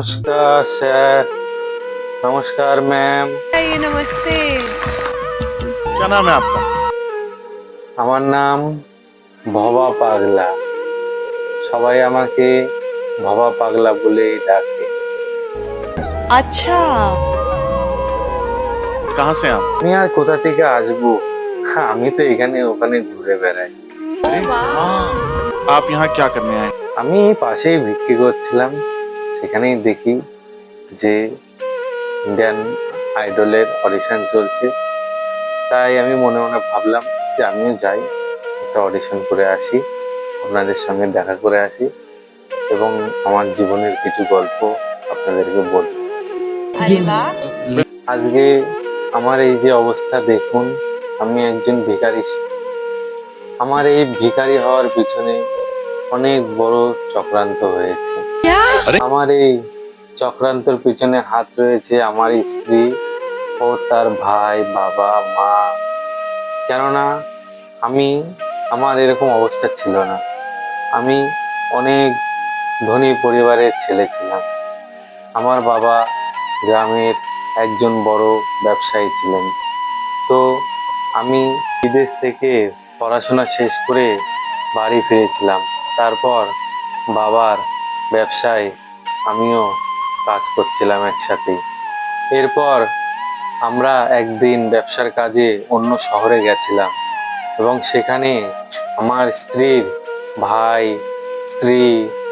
नमस्कार सर नमस्कार मैम आइए नमस्ते क्या नाम है आपका আমার নাম ভবা পাগলা সবাই আমাকে ভবা পাগলা বলেই ডাকে अच्छा कहाँ से हैं आप আমি আর কোথা থেকে আসবো আমি তো এখানে ওখানে ঘুরে বেড়াই अरे वाह आप यहाँ क्या करने आए আমি পাশেই ভিক্ষি করছিলাম সেখানেই দেখি যে ইন্ডিয়ান আইডলের অডিশন চলছে। তাই আমি মনে মনে ভাবলাম যে আমিও যাই একটা অডিশন করে আসি আপনাদের সঙ্গে দেখা করে আসি এবং আমার জীবনের কিছু গল্প আপনাদেরকে বলব আজকে আমার এই যে অবস্থা দেখুন আমি একজন ভিকারি আমার এই ভিকারি হওয়ার পিছনে অনেক বড় চক্রান্ত হয়েছে। আমার এই চক্রান্তর পিছনে হাত রয়েছে আমার স্ত্রী ও তার ভাই, বাবা, মা। কেননা আমি, আমার এরকম অবস্থা ছিল না। আমি অনেক ধনী পরিবারের ছেলে ছিলাম। আমার বাবা গ্রামের একজন বড় ব্যবসায়ী ছিলেন। তো আমি বিদেশ থেকে পড়াশোনা শেষ করে বাড়ি ফিরেছিলাম। তারপর বাবার ব্যবসায় আমিও কাজ করছিলাম একসাথে। এরপর আমরা একদিন ব্যবসার কাজে অন্য শহরে গেছিলাম এবং সেখানে আমার স্ত্রীর ভাই স্ত্রী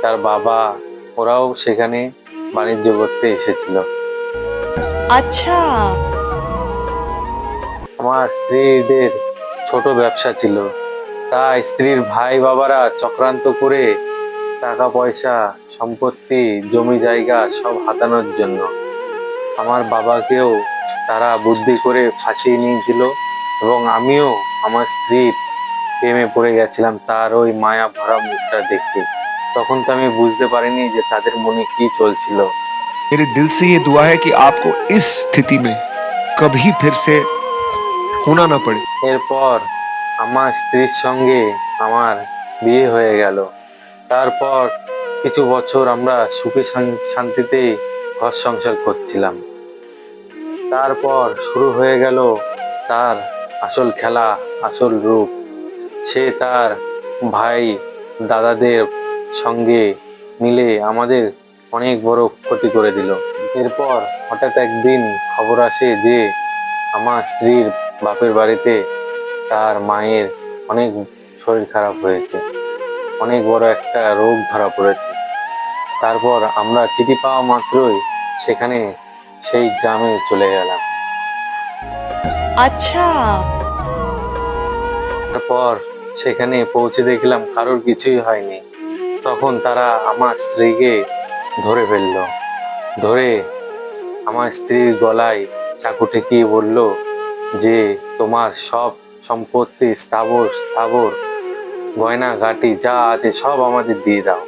তার বাবা ওরাও সেখানে বাণিজ্য করতে এসেছিল। আচ্ছা। আমার স্ত্রীদের ছোট ব্যবসা ছিল। তাই স্ত্রীর ভাই বাবারা চক্রান্ত করে টাকা পয়সা সম্পত্তি জমি জায়গা সব হাতানোর জন্য আমার বাবাকেও তারা বুদ্ধি করে ফাঁসিয়ে নিয়েছিল এবং আমিও আমার স্ত্রীর প্রেমে পড়ে গেছিলাম তার ওই মায়া ভরা মুখটা দেখে তখন তো আমি বুঝতে পারিনি যে তাদের মনে কি চলছিল मेरे दिल से ये दुआ है कि आपको इस स्थिति में कभी फिर से होना ना पड़े এরপর আমার স্ত্রীর সঙ্গে আমার বিয়ে হয়ে গেল তারপর কিছু বছর আমরা সুখে শান- শান্তিতে ঘর সংসার করছিলাম। তারপর শুরু হয়ে গেল তার আসল খেলা, আসল রূপ। সে তার ভাই, দাদাদের সঙ্গে মিলে আমাদের অনেক বড় ক্ষতি করে দিল। এরপর হঠাৎ একদিন খবর আসে যে আমার স্ত্রীর বাপের বাড়িতে তার মায়ের অনেক শরীর খারাপ হয়েছে। অনেক বড় একটা রোগ ধরা পড়েছে। তারপর আমরা চিঠি পাওয়া মাত্রই সেখানে সেই গ্রামে চলে গেলাম। আচ্ছা। তারপর সেখানে পৌঁছে দেখলাম কারোর কিছুই হয়নি। তখন তারা আমার স্ত্রীকে ধরে ফেলল। ধরে আমার স্ত্রীর গলায় চাকু ঠেকিয়ে বলল যে তোমার সব সম্পত্তি স্থাবর স্থাবর গয়না গাটি যা আছে সব আমাদের দিয়ে দাও।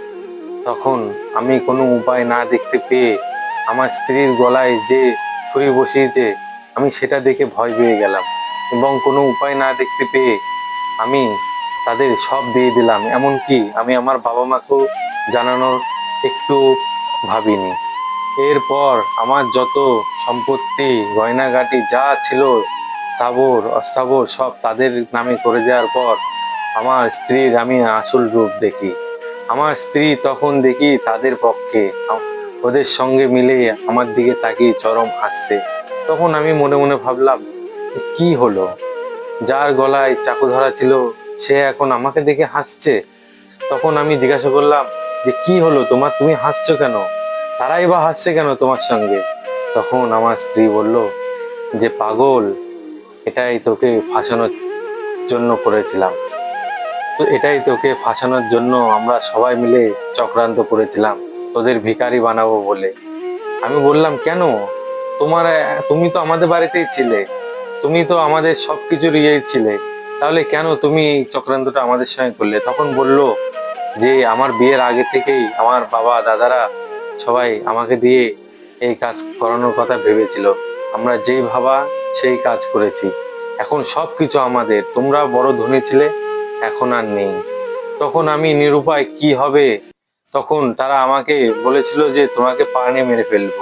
তখন আমি কোনো উপায় না দেখতে পেয়ে আমার স্ত্রীর গলায় যে ছুরি বসিয়েছে, আমি সেটা দেখে ভয় পেয়ে গেলাম এবং কোনো উপায় না দেখতে পেয়ে আমি তাদের সব দিয়ে দিলাম। এমনকি আমি আমার বাবা মাকেও জানানোর একটু ভাবিনি। এরপর আমার যত সম্পত্তি, গয়নাগাটি যা ছিল স্থাবর, অস্থাবর সব তাদের নামে করে দেওয়ার পর আমার স্ত্রীর আমি আসল রূপ দেখি। আমার স্ত্রী তখন দেখি তাদের পক্ষে। ওদের সঙ্গে মিলে আমার দিকে তাকিয়ে চরম হাসছে। তখন আমি মনে মনে ভাবলাম, কি হলো? যার গলায় চাকু ধরা ছিল, সে এখন আমাকে দেখে হাসছে। তখন আমি জিজ্ঞাসা করলাম, যে কি হলো তোমার? তুমি হাসছো কেন? তারাই বা হাসছে কেন তোমার সঙ্গে? তখন আমার স্ত্রী বলল, যে পাগল, এটাই তোকে ফাঁসানোর জন্য করেছিলাম। তো এটাই তোকে ফাঁসানোর জন্য আমরা সবাই মিলে চক্রান্ত করেছিলাম। তোদের ভিখারি বানাবো বলে। আমি বললাম, কেন? তোমার, তুমি তো আমাদের বাড়িতেই ছিলে। তুমি তো আমাদের সবকিছুর ইয়ে ছিলে। তাহলে কেন তুমি এই চক্রান্তটা আমাদের সঙ্গে করলে? তখন বলল যে, আমার বিয়ের আগে থেকেই আমার বাবা, দাদারা সবাই আমাকে দিয়ে এই কাজ করানোর কথা ভেবেছিল। আমরা যেই ভাবা সেই কাজ করেছি। এখন সব কিছু আমাদের। তোমরা বড় ধনী ছিলে এখন আর নেই। তখন আমি নিরুপায় কি হবে? তখন তারা আমাকে বলেছিল যে তোমাকে পানি মেরে ফেলব।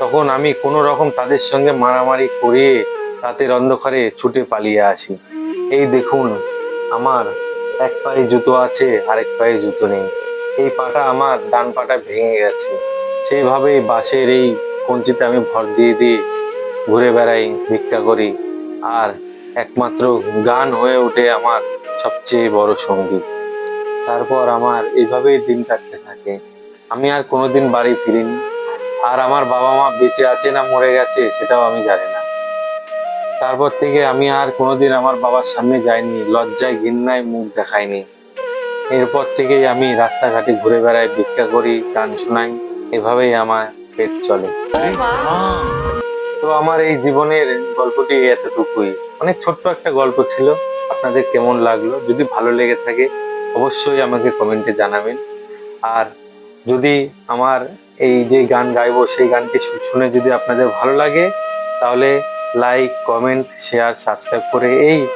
তখন আমি কোনো রকম তাদের সঙ্গে মারামারি করিয়ে রাতের অন্ধকারে ছুটে পালিয়ে আসি। এই দেখুন, আমার এক পায়ে জুতো আছে, আরেক পায়ে জুতো নেই। এই পাটা আমার ডান পাটা ভেঙে গেছে। সেইভাবেই বাসের এই কঞ্চিতে আমি ভর দিয়ে দিয়ে ঘুরে বেড়াই ভিক্ষা করি। আর একমাত্র গান হয়ে ওঠে আমার সবচেয়ে বড় সংগীত তারপর আমার এইভাবেই দিন কাটতে থাকে। আমি আর কোনোদিন বাড়ি ফিরিনি। আর আমার বাবা মা বেঁচে আছে না মরে গেছে, সেটাও আমি জানি না। তারপর থেকে আমি আর কোনোদিন আমার বাবার সামনে যাইনি, লজ্জায়, ঘৃণায় মুখ দেখাইনি। এরপর থেকেই আমি রাস্তাঘাটে ঘুরে বেড়াই, ভিক্ষা করি, গান শোনাই, এভাবেই আমার পেট চলে। তো আমার এই জীবনের গল্পটি এতটুকুই। অনেক ছোট্ট একটা গল্প ছিল। আপনাদের কেমন লাগল? যদি ভালো লেগে থাকে, অবশ্যই আমাকে কমেন্টে জানাবেন। আর যদি আমার এই যে গান গাইবো, সেই গানটি শুনে যদি আপনাদের ভালো লাগে, তাহলে লাইক, কমেন্ট, শেয়ার, সাবস্ক্রাইব করে এই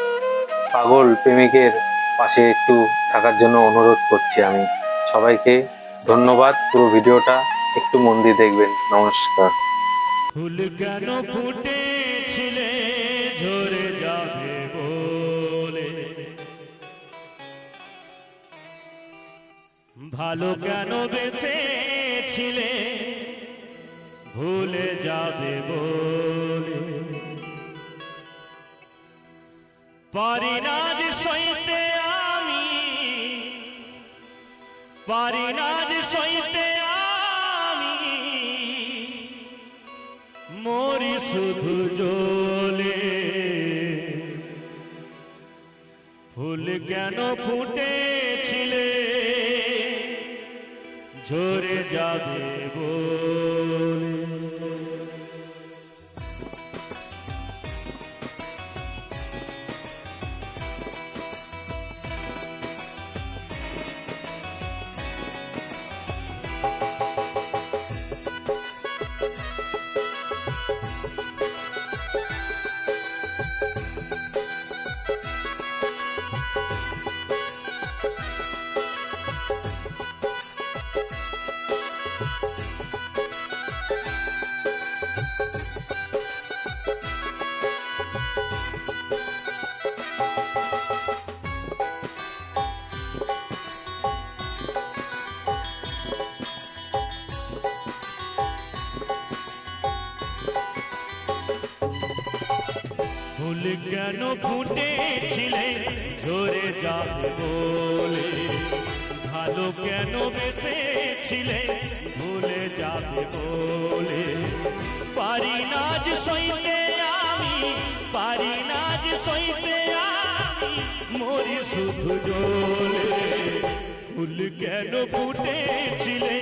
পাগল প্রেমিকের পাশে একটু থাকার জন্য অনুরোধ করছি আমি। সবাইকে ধন্যবাদ। পুরো ভিডিওটা একটু মন দিয়ে দেখবেন। নমস্কার। ফুটেছিলে ভালো কেন বেসেছিলে ভুলে যাবে বলে। পারি না যে সইতে আমি, পারি না যে সইতে আমি। মরি শুধু জলে। ফুল কেন ফুটেছিলে ঝরে যাবে বলে ফুল কেন ফুটেছিলে? ঝরে যাবে বলে। ভালো কেন বেসেছিলে ভুলে যাবে বলে। পারি না সইতে আমি, পারি না সইতে আমি, মরি শুধু জলে। ফুল কেন ফুটেছিলে?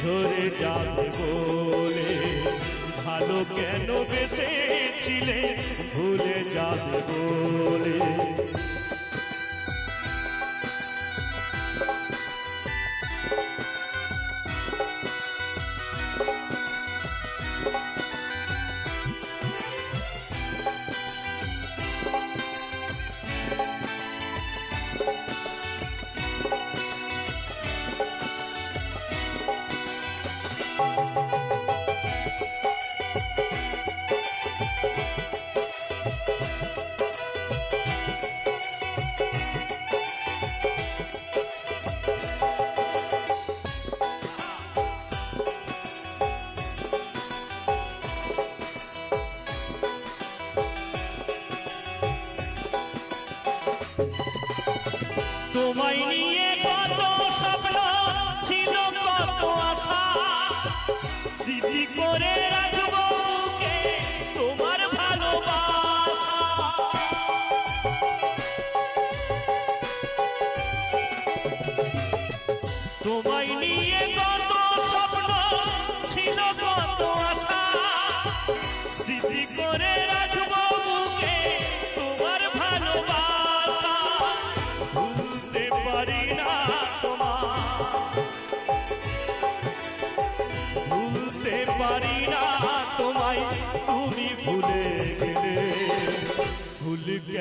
ঝরে যাবে বলে। ভালো কেন বেসেছিলে তোমায় নিয়ে কত স্বপ্ন ছিল কত আশা। দিদি করে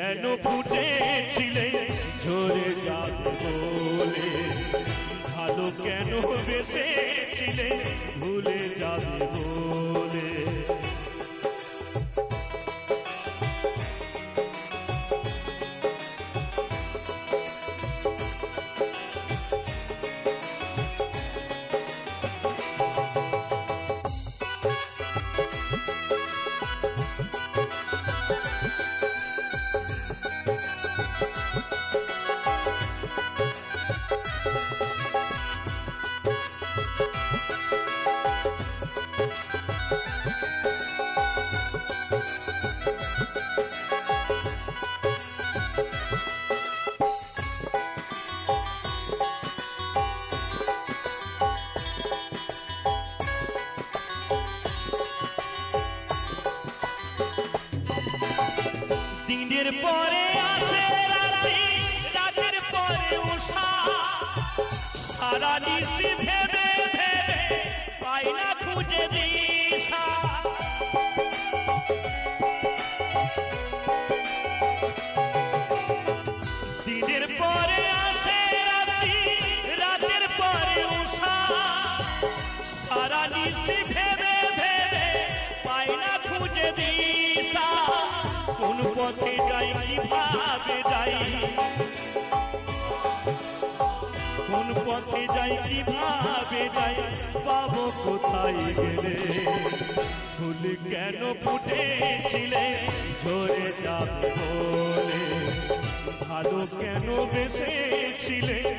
কেন ফুটেছিলে? ঝরে যাবে বলে। ভালো কেন বেসেছিলে ভুলে যাবে বলে। দিনের পরে আসে পরে উষা সারা নিশি পথে যাই কীভাবে যাই। কোন পথে যাই কোথায় গেলে? ফুল কেন ফুটেছিলে, ঝরে যাব ভালো কেন বেসেছিলে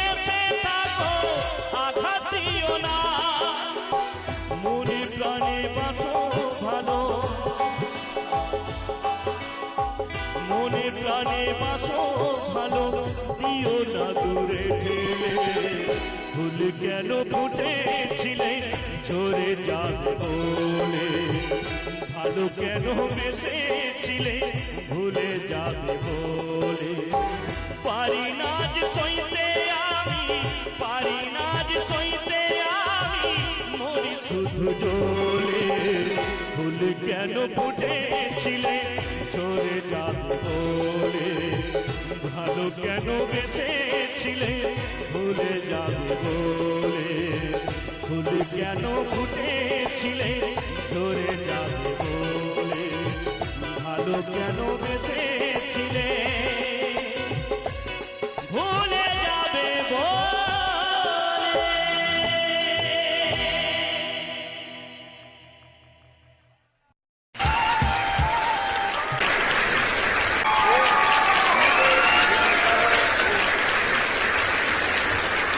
কেন ফুটেছিলে ঝরে যাবে বলে ভালো কেন বেসেছিলে ভুলে যাবে বলে পারি না যে সইতে আমি, পারি না যে সইতে আমি, মরি শুধু জোরে ফুল কেন ফুটেছিলে ঝরে যাবে বলে ভালো কেন বেসেছিলে ছিলে ভুলে যাবে বলে। ফুল কেন ফুটেছিলে ধরে যাবে বলে। ভালো কেন বেঁচেছিলে? ভুলে